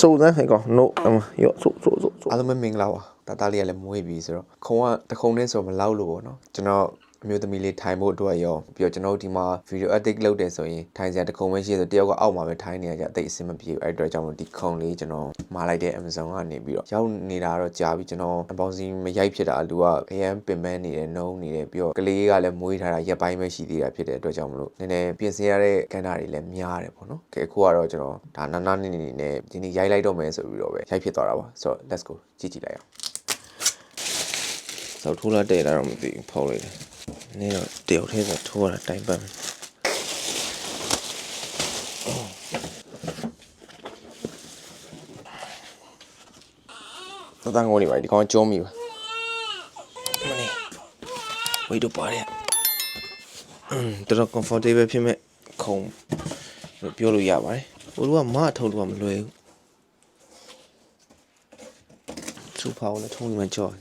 စုံစမ်းဟဲ့ကောင် no အမရောစုစုစုစုအားလုံးပဲမင်္ဂလာပါတာတာလေးကလည်းမွေးပြီဆိုတော့ခုံကတခုံနဲ့ဆိုမလောက်လို့ပေါ့နော်ကျွန်တော် အမျိုးသမီးလေးထိုင်ဖို့အတွက်ရောပြီးတော့ကျွန်တော်တို့ဒီမှာ video edit လုပ်တယ်ဆိုရင်ထိုင်စရာတခုံပဲရှိဆိုတယောက်ကအောက်မှာပဲထိုင်နေရကြအသိအဆင်မပြေဘူးအဲ့အတွက်ကြောင့်မလို့ဒီခုံလေးကျွန်တော်မှာလိုက်တဲ့ Amazon ကနေပြီးတော့ရောက်နေတာတော့ကြာပြီကျွန်တော်အပေါင်းစီမရိုက်ဖြစ်တာလူကအရန်ပင်ပန်းနေတယ်နှုံးနေတယ်ပြီးတော့ကလေးကလည်းမွေးထားတာရက်ပိုင်းပဲရှိသေးတာဖြစ်တဲ့အတွက်ကြောင့်မလို့နည်းနည်းပြင်ဆင်ရတဲ့ကဏ္ဍတွေလည်းများတယ်ပေါ့နော်ကဲအခုကတော့ကျွန်တော်ဒါနာနာနေနေနဲ့ဒီနေ့ရိုက်လိုက်တော့မယ်ဆိုပြီးတော့ပဲရိုက်ဖြစ်သွားတာပါဆိုတော့ let's go ကြည့်ကြည့်လိုက်အောင်စောက်ထိုးလာတဲ့လာတော့မသိဘူးဖောက်လိုက်တယ် နင်းတော့တယောက်တည်းဆိုထိုးရတာတိုင်ပတ်မယ်သတန်ကိုနေပါဒီကောင်ကျုံးမိပါမနေဝေးတော့ပါတယ်အင်းတော်တော် comfortable ဖြစ်မဲ့ခုံလို့ပြောလို့ရပါတယ်ဟိုလူကမအထုတ်လို့ကမလွယ်ဘူးစူပါကိုလည်းထုံးနေမှကြောက်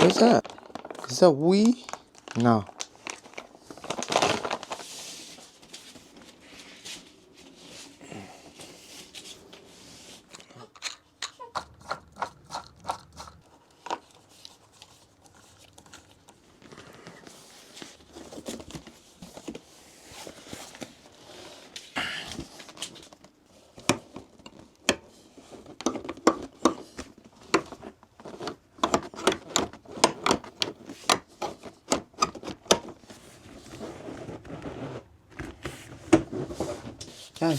What's that? Is that we? No. Yeah.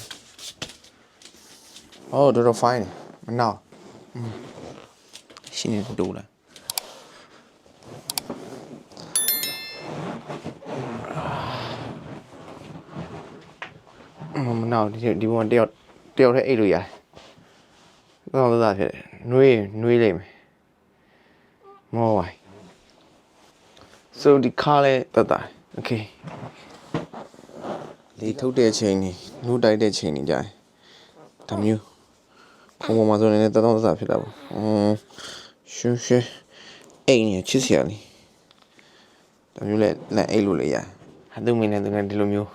Oh, they're fine. No. ရှင်းနေတူလားမနောက်ဒီဒီဘုံတယောက်တယောက်တည်းအိတ်လို့ရတယ်။တော့သာဖြစ်တယ်။နှွေးနှွေးလိမ့်မယ်။မောပါ။ So ဒီကားလေးတတ်တာ။ Okay. လေထုတ်တဲ့ချိန်นี่နှုတ်တိုက်တဲ့ချိန်นี่ကြာတယ်ဒါမျိုးခုံပေါ်မှာဆိုရင်လည်းတတော်တဆဖြစ်တာပေါ့အင်းရှင်းရှင်းအိမ်နေချစ်စရာလေးဒါမျိုးလည်းလက်အိတ်လို့လည်းရတယ်ဟာသူမင်းနဲ့သူနဲ့ဒီလိုမျိုး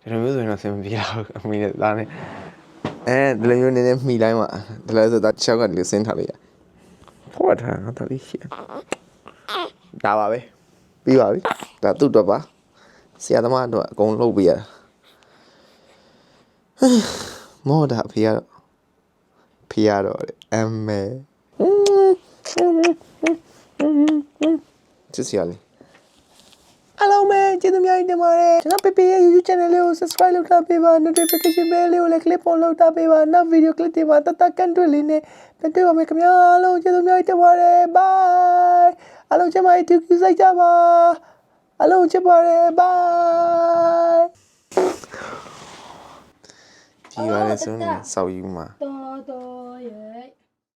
ဒီလိုမျိုးဆိုရင်တော့ဆင်မပြေတော့ဘူးအမေနဲ့သားနဲ့အဲဒီလိုမျိုးနည်းနည်းမှီလိုက်မှဒီလိုဆိုတာချောက်ကဒီလိုဆင်းထားလိုက်ရဖော်ထားငါတလေးရှင်းဒါပါပဲပြီးပါပြီဒါသူ့တော့ပါ ဆရာသမားတော့အကုန်လုပ်ပေးရတာမောတာဖေရတော့ဖေရတော့အမေချစ်စရာလေးအားလုံးပဲကျေးဇူးများတင်ပါတယ်ကျွန်တော်ပေပေရဲ့ YouTube channel လေးကို subscribe လုပ်ထားပေးပါ notification bell လေးကိုလည်း click on လုပ်ထားပေးပါနောက် video clip တွေမှာတတ်တတ်ကန်တွေ့လေးနဲ့ပြန်တွေ့ပါမယ်ခင်ဗျာအားလုံးကျေးဇူးများတင်ပါတယ် bye အားလုံးကျမရဲ့ thank you စိုက်ကြပါ အလုံးချစ်ပါတယ်ဘိုင်ကြည်ပါလေဆုံးနေဆောက်ယူမှာ 3